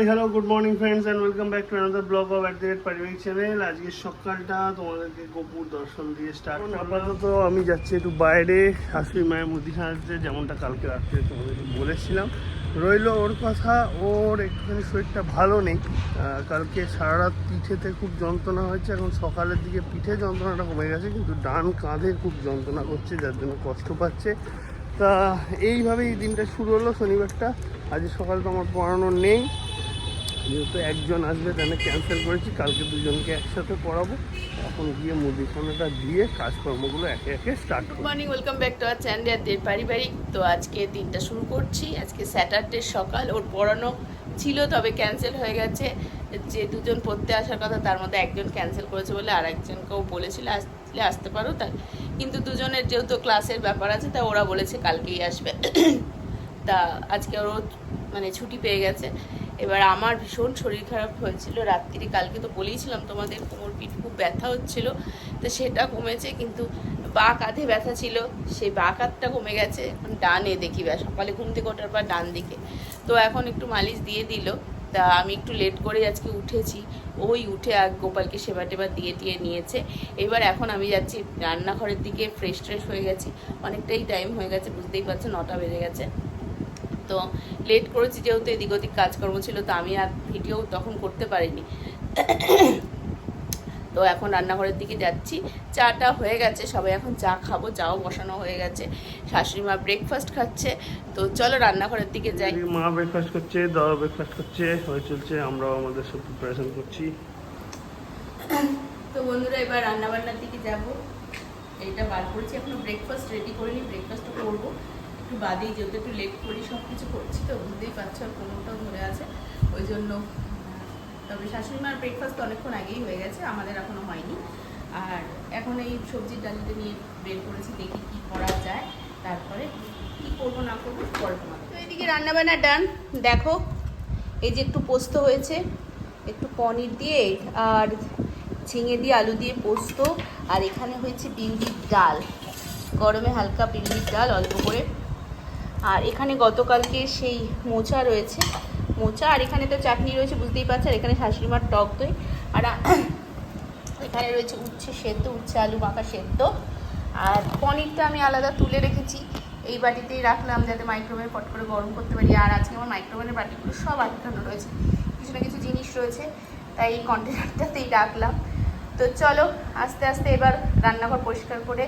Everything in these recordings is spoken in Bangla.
Hi hello good morning friends and welcome back to another blog of at the পারিবারিক চ্যানেল আজকে সকালটা, তোমাদেরকে গোপুর দর্শন দিয়ে স্টার্ট আপাতত আমি যাচ্ছি একটু বাইরে শাশুড়ি মায়ের মুদিখানাতে যেমনটা কালকে রাত্রে তোমাদেরকে বলেছিলাম। রইল ওর কথা, ওর একটুখানি শরীরটা ভালো নেই। কালকে সারা রাত পিঠেতে খুব যন্ত্রণা হয়েছে, এখন সকালের দিকে পিঠে যন্ত্রণাটা কমে গেছে, কিন্তু ডান কাঁধে খুব যন্ত্রণা করছে, যার জন্য কষ্ট পাচ্ছে। তা, এইভাবেই দিনটা শুরু হলো শনিবারটা। আজ সকাল তো আমার পড়ানো নেই। যেহেতু একজন আসবে তাহলে ক্যান্সেল করেছি। কালকে দুজনকে একসাথে পড়াবো। এখন গিয়ে মুদিখানাটা দিয়ে কাজকর্মগুলো একে একে start good morning welcome back to R channel দের পারিবারিক তো আজকে দিনটা শুরু করছি। আজকে স্যাটারডে সকাল ওর পড়ানো ছিল তবে ক্যান্সেল হয়ে গেছে। যে দুজন পড়তে আসার কথা তার মধ্যে একজন ক্যান্সেল করেছে বলে আর একজনকেও বলেছিল আসলে আসতে পারো তাই কিন্তু দুজনের যেহেতু ক্লাসের ব্যাপার আছে তা ওরা বলেছে কালকেই আসবে। তা আজকে ওরও মানে ছুটি পেয়ে গেছে। এবার আমার ভীষণ শরীর খারাপ হয়েছিল, রাত্রি, কালকে তো বলেইছিলাম তোমাদের কোমর পিঠ খুব ব্যথা হচ্ছিল, তো সেটা কমেছে কিন্তু বা কাঁধে ব্যথা ছিল, সেই বা কাঁধটা কমে গেছে, এখন ডানে দেখি সকালে ঘুম থেকে ওঠার পর ডান দিকে। তো এখন একটু মালিশ দিয়ে দিল, তা আমি একটু লেট করে আজকে উঠেছি, ওই উঠে আর গোপালকে সেবা টেবা দিয়ে টিয়ে নিয়েছে। এবার এখন আমি যাচ্ছি রান্নাঘরের দিকে ফ্রেশ ট্রেশ হয়ে গেছি, অনেকটাই টাইম হয়ে গেছে, বুঝতেই পারছ, নটা বেজে গেছে। তো লেট করেছি যেহেতু এদিক ওদিক কাজকর্ম ছিল তো আমি আর ভিডিও তখন করতে পারিনি। তো এখন রান্নাঘরের দিকে যাচ্ছি। চাটা হয়ে গেছে সবাই এখন চা খাব চাও বসানো হয়ে গেছে। শাশুড়ি মা ব্রেকফাস্ট খাচ্ছে। তো চলো রান্নাঘরের দিকে যাই। মা ব্রেকফাস্ট করছে দাদা ব্রেকফাস্ট করছে হয়ে চলছে। আমরাও আমাদের সব প্রিপারেশন করছি। তো বন্ধুরা এবার রান্নাবান্নার দিকে যাব। এইটা বার করেছি এখনও ব্রেকফাস্ট রেডি করিনি ব্রেকফাস্ট করব। একটু বাদেই, যেহেতু একটু লেট করি সব কিছু করছি তো, বুঝতেই পারছ, আর কোনোটাও ধরে আছে। ওই জন্য, তবে শাশুড়ি মার ব্রেকফাস্ট অনেকক্ষণ আগেই হয়ে গেছে, আমাদের এখনও হয়নি। আর এখন এই সবজির ডালিটা নিয়ে বের করেছি, দেখি কি করা যায়। তারপরে কি করব, না করব, পরে তোমাদের তো এদিকে রান্নাবান্না ডান দেখো, এই যে একটু পোস্ত হয়েছে, একটু পনির দিয়ে, আর ঝিঙে দিয়ে আলু দিয়ে পোস্ত, আর এখানে হয়েছে বিউলির ডাল। গরমে হালকা বিউলির ডাল, অল্প করে আর এখানে গতকালকে সেই মোচা রয়েছে। মোচা, আর এখানে তো চাটনি রয়েছে, বুঝতেই পারছ, আর এখানে শাশুড়িমার টক দই। আর এখানে রয়েছে উচ্ছে সেদ্ধ, উচ্ছে আলু মাখা সেদ্ধ। আর পনিরটা আমি আলাদা তুলে রেখেছি। এই বাটিতেই রাখলাম যাতে মাইক্রোওয়েভ পট করে গরম করতে পারি। আর আজকে আমার মাইক্রোওয়েভের বাটিগুলো সব আটকানো রয়েছে। কিছু না কিছু জিনিস রয়েছে, তাই এই কন্টেনারটাতেই রাখলাম। তো চলো আস্তে আস্তে এবার রান্নাঘর পরিষ্কার করে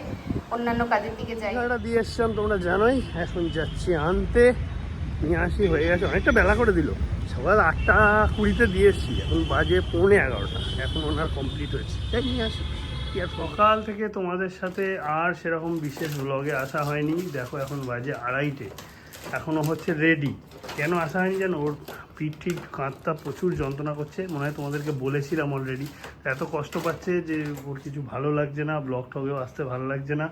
অন্যান্য কাজের দিকে যাই। দিয়ে এসছিলাম তোমরা জানোই এখন যাচ্ছি আনতে। নিয়ে আসি হয়ে গেছে অনেকটা বেলা করে দিল। সকাল আটটা কুড়িতে দিয়ে এসছি এখন বাজে পৌনে এগারোটা। এখন ওনার কমপ্লিট হয়েছে। তাই নিয়ে আসি। সকাল থেকে তোমাদের সাথে আর সেরকম বিশেষ ব্লগে আসা হয়নি। দেখো এখন বাজে আড়াইটে। এখনও হচ্ছে রেডি কেন আসা হয়নি যেন? ওর পিঠ ঠিক কাঁধটা প্রচুর যন্ত্রণা করছে। মনে হয় তোমাদেরকে বলেছিলাম অলরেডি এত কষ্ট পাচ্ছে যে ওর কিছু ভালো লাগছে না ব্লগ টগেও আসতে ভালো লাগছে না।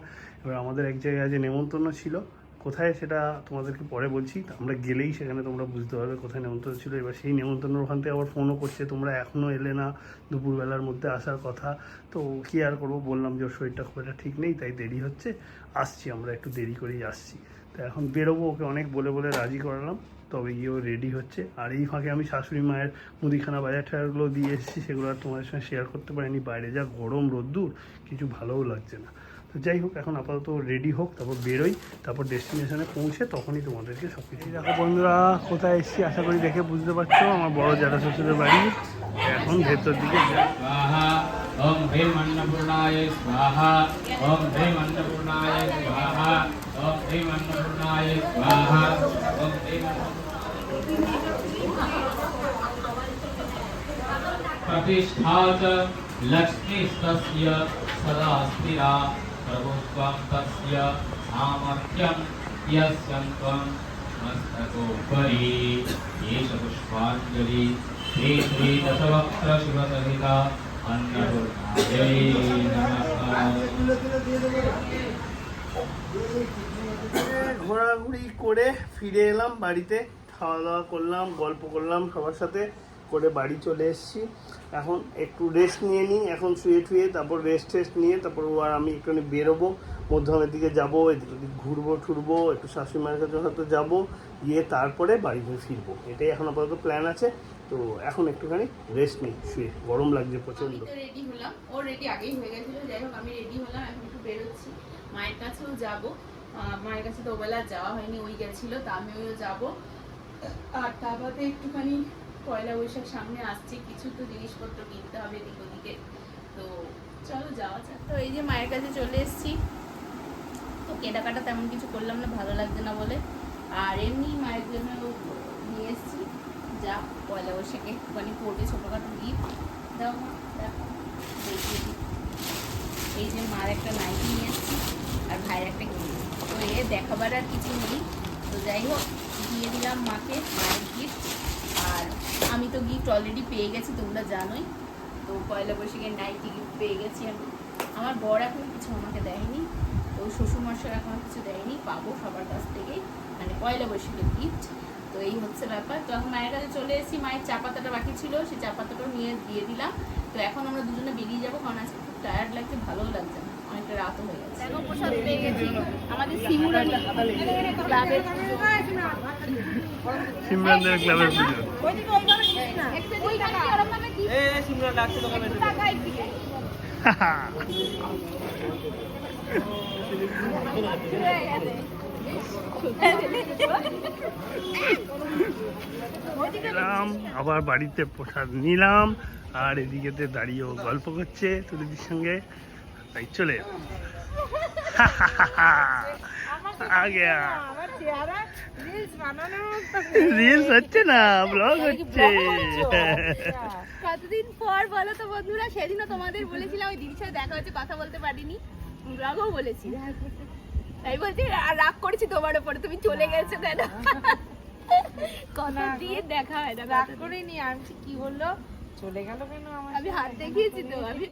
এবার আমাদের এক জায়গায় যে নেমন্তন্ন ছিল। কোথায় সেটা তোমাদেরকে পরে বলছি। আমরা গেলেই সেখানে তোমরা বুঝতে পারবে কোথায় নেমন্তন্ন ছিল। এবার সেই নেমন্তন্ন ওখান থেকে আবার ফোনও করছে। তোমরা এখনও এলে না দুপুরবেলার মধ্যে আসার কথা। তো কি আর করব? বললাম যে ওর শরীরটা খুব একটা ঠিক নেই, তাই দেরি হচ্ছে। আসছি আমরা, একটু দেরি করেই আসছি। তো এখন বেরোবো ওকে অনেক বলে বলে রাজি করালাম তবে গিয়েও রেডি হচ্ছে। আর এই ফাঁকে আমি শাশুড়ি মায়ের মুদিখানা বাজার টাজারগুলো দিয়ে এসেছি সেগুলো আর তোমাদের সঙ্গে শেয়ার করতে পারিনি। বাইরে যা গরম রোদ্দুর কিছু ভালোও লাগছে না। তো যাই হোক এখন আপাতত রেডি হোক তারপর বেরোই তারপর ডেস্টিনেশনে পৌঁছে তখনই তোমাদেরকে সব কিছু দেখো বন্ধুরা কোথায় এসেছি আশা করি দেখে বুঝতে পারছ আমার বড় জায়গা শ্বশুরের বাড়ি। এখন ভেতর দিকে ওম ॐ ह्रीं लक्ष्मीस्तस्य सदा स्थिरा प्रभुत्वं तस्य सामर्थ्यं, यस्य त्वं मस्तकोपरि। एष पुष्पाञ्जलि, श्री श्री दशवक्त्रशिवसहिता अन्नपूर्णायै नमः। ঘোরাঘুরি করে ফিরে এলাম বাড়িতে খাওয়া দাওয়া করলাম, গল্প করলাম সবার সাথে, করে বাড়ি চলে এসেছি। এখন একটু রেস্ট নিয়ে নিই, এখন শুয়ে টুয়ে, তারপর রেস্ট টেস্ট নিয়ে, তারপর ও আর আমি একটুখানি বেরোবো মধ্যমের দিকে যাব, এদিক ঘুরবো ঠুরবো একটু শাশুড়ি মায়ের কাছে হয়তো যাব, গিয়ে তারপরে বাড়িতে ফিরবো। এটাই এখন আপাতত প্ল্যান আছে। তো এখন একটুখানি রেস্ট নিই, শুয়ে। গরম লাগছে প্রচণ্ড। রেডি হলাম। ও রেডি আগেই হয়ে গেছিল। যাই হোক, আমি রেডি হলাম। এখন একটু বেরোচ্ছি। মায়ের কাছেও যাব। মায়ের কাছে তো ওবেলা যাওয়া হয়নি, ওই গেছিল, তা আমিও যাব। আর তা বাদে একটুখানি পয়লা বৈশাখ সামনে আসছে, কিছু তো জিনিসপত্র কিনতে হবে এদিক ওদিকে। তো চলো যাওয়া যাক। তো এই যে মায়ের কাছে চলে এসেছি। তো কেনাকাটা তেমন কিছু করলাম না, ভালো লাগছে না বলে। আর এমনি মায়ের জন্য নিয়ে এসেছি। যা পয়লা বৈশাখে একটুখানি পড়বে ছোটোখাটো গিফট। দাও মা, দেখো, দেখিয়ে দিই। এই যে মার একটা নাইটি নিয়ে এসেছি আর ভাইয়ের একটা গিফট তো এ দেখাবার আর কিছু নেই। তো যাই হোক, দিয়ে দিলাম মাকে মায়ের গিফট আর আমি তো গিফট অলরেডি পেয়ে গেছি, তোমরা জানোই। তো পয়লা বৈশাখের নাইটি গিফট পেয়ে গেছি আমি। আমার বর এখন কিছু আমাকে দেয়নি। তো শ্বশুরমশাই এখন কিছু দেয়নি, পাবো সবার কাছ থেকেই মানে পয়লা বৈশাখের গিফট তো এই হচ্ছে ব্যাপার। তো এখন মায়ের কাছে চলে এসেছি। মায়ের চা পাতাটা বাকি ছিল, সেই চা নিয়ে, দিয়ে দিলাম। তো এখন আমরা দুজনে বেরিয়ে যাব। কারণ আজকে টায়ার্ড লাগছে ভালো লাগছে না। অনেকটা রাতও হয়ে গেছে। দেখো প্রসাদ পেয়ে গেছি। আমাদের সিমুরানি ক্লাবের সিমরানদের ক্লাবের পুজো। এলাম, আবার বাড়িতে প্রসাদ নিলাম, আর এদিকেতে দাঁড়িয়েও গল্প করছে তুলিদির সঙ্গে। তাই চলে রিলস হচ্ছে না ব্লগ হচ্ছে। কতদিন পর বলো তো বন্ধুরা, সেদিনও তোমাদের বলেছিলাম, ওই দিদির সাথে দেখা হচ্ছে, কথা বলতে পারিনি। ব্লগও বলেছি। তাই বলছি আর রাগ করেছি তোমার ওপরে তুমি চলে গেছো কেন? কথা দিয়ে দেখা হয় না রাগ করিনি আমি কি হলো? চলে গেল কেন আমার আমি হাত দেখিয়েছি তো আমি